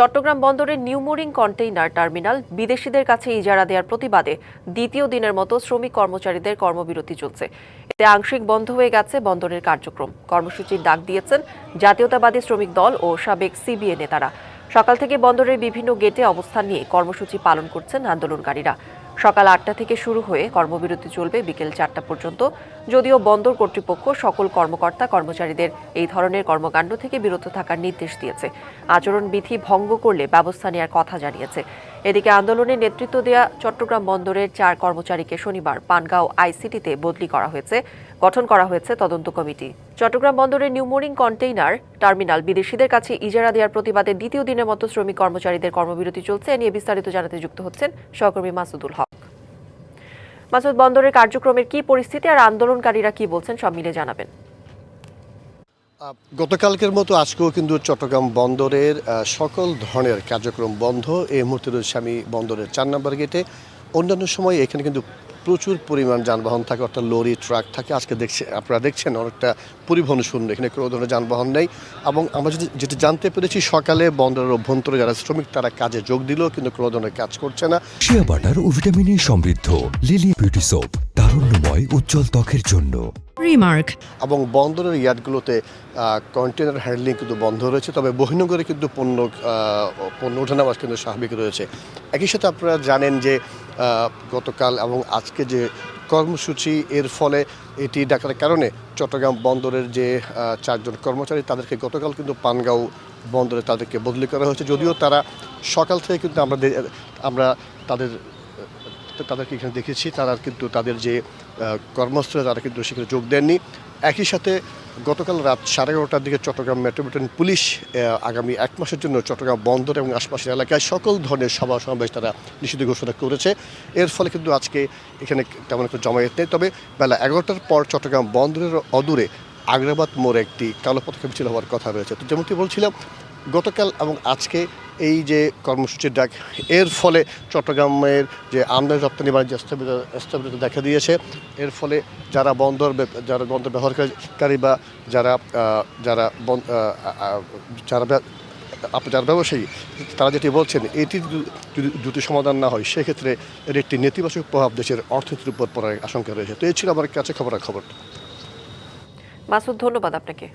চট্টগ্রাম বন্দরের New Mooring container terminal বিদেশিদের কাছে ইজারা দেওয়ার প্রতিবাদে দ্বিতীয় দিনের মতো শ্রমিক কর্মচারীদের কর্মবিরতি চলছে। এতে আংশিক বন্ধ হয়ে গেছে বন্দরের কার্যক্রম। কর্মসূচির ডাক দিয়েছেন জাতীয়তাবাদী শ্রমিক দল ও সাবেক সিবিএ নেতারা। সকাল থেকে বন্দরের বিভিন্ন গেটে অবস্থান নিয়ে কর্মসূচি পালন করছেন আন্দোলনকারীরা। সকাল আটটা থেকে শুরু হয়ে কর্মবিরতি চলবে বিকেল চারটা পর্যন্ত। যদিও বন্দর কর্তৃপক্ষ সকল কর্মকর্তা, কর্মচারীদের এই ধরনের কর্মকাণ্ড থেকে বিরত থাকার নির্দেশ দিয়েছে। আচরণবিধি ভঙ্গ করলে ব্যবস্থা নেওয়ার কথা জানিয়েছে। এদিকে আন্দোলনে নেতৃত্ব দেয়া চট্টগ্রাম বন্দরের চার কর্মচারীকে শনিবার পানগাঁও আইসিটিতে বদলি করা হয়েছে। গঠন করা হয়েছে তদন্ত কমিটি। চট্টগ্রাম বন্দরের নিউমোরিং কন্টেইনার টার্মিনাল বিদেশিদের কাছে ইজারা দেওয়ার প্রতিবাদে দ্বিতীয় দিনের মতো শ্রমিক কর্মচারীদের কর্মবিরতি চলছে। এ নিয়ে বিস্তারিত জানাতে যুক্ত হচ্ছেন সহকর্মী মাসুদুল হক। মাসুদ, বন্দরের কার্যক্রমের কি পরিস্থিতি আর আন্দোলনকারীরা কি বলছেন সব মিলে জানাবেন। গতকালকের মতো আজকেও কিন্তু চট্টগ্রাম বন্দরের সকল ধরনের কার্যক্রম বন্ধ। এই মুহূর্তে রয়েছে আমি বন্দরের চার নম্বর গেটে। অন্যান্য সময় এখানে কিন্তু প্রচুর পরিমাণ যানবাহন থাকে, অর্থাৎ লরি, ট্রাক থাকে। আজকে দেখছে, আপনারা দেখছেন অনেকটা পরিবহন শূন্য, এখানে কোনো ধরনের যানবাহন নেই। এবং আমরা যদি, যেটা জানতে পেরেছি, সকালে বন্দরের অভ্যন্তরে যারা শ্রমিক, তারা কাজে যোগ দিল কিন্তু কোনো ধরনের কাজ করছে না। শিয়া বাটার ও ভিটামিনে সমৃদ্ধ, লিলি বিউটি সোপ, তারুণ্যময়, উজ্জ্বল ত্বকের জন্য। রিমার্ক এবং বন্দরের ইয়ার্ডগুলোতে কন্টেনার হ্যান্ডলিং কিন্তু বন্ধ রয়েছে, তবে বহিনগরে কিন্তু পণ্য পণ্য ওঠানামাজ কিন্তু স্বাভাবিক রয়েছে। একই সাথে আপনারা জানেন যে গতকাল এবং আজকে যে কর্মসূচি, এর ফলে এটি ডাকার কারণে চট্টগ্রাম বন্দরের যে চারজন কর্মচারী, তাদেরকে গতকাল কিন্তু পানগাঁও বন্দরে তাদেরকে বদলি করা হয়েছে। যদিও তারা সকাল থেকে কিন্তু আমরা আমরা তাদের তাদেরকে এখানে দেখেছি। তারা কিন্তু তাদের যে কর্মস্থলে তারা কিন্তু সেখানে যোগ দেননি। একই সাথে গতকাল রাত সাড়ে এগারোটার দিকে চট্টগ্রাম মেট্রোপলিটন পুলিশ আগামী এক মাসের জন্য চট্টগ্রাম বন্দর এবং আশপাশের এলাকায় সকল ধরনের সভা সমাবেশ তারা নিষিদ্ধ ঘোষণা করেছে। এর ফলে কিন্তু আজকে এখানে তেমন একটা জমায়েত নেই। তবে বেলা এগারোটার পর চট্টগ্রাম বন্দরের অদূরে আগ্রাবাদ মোড়ে একটি কালো পতাকা মিছিল হওয়ার কথা রয়েছে। তো যেমনটি বলছিলাম গতকাল এবং আজকে এই যে কর্মসূচির ডাক, এর ফলে চট্টগ্রামের যে আমদানি রপ্তানি বাণিজ্য স্থবিরতা স্থবিরতা দেখা দিয়েছে। এর ফলে যারা বন্দর যারা বন্দর ব্যবহারকারী বা যারা যারা যারা যারা ব্যবসায়ী, তারা যেটি বলছেন, এটি যদি দ্রুত সমাধান না হয়, সেক্ষেত্রে এর একটি নেতিবাচক প্রভাব দেশের অর্থনীতির উপর পড়ার আশঙ্কা রয়েছে। তো এই ছিল আমার কাছে খবরাখবর। মাসুদ, ধন্যবাদ আপনাকে।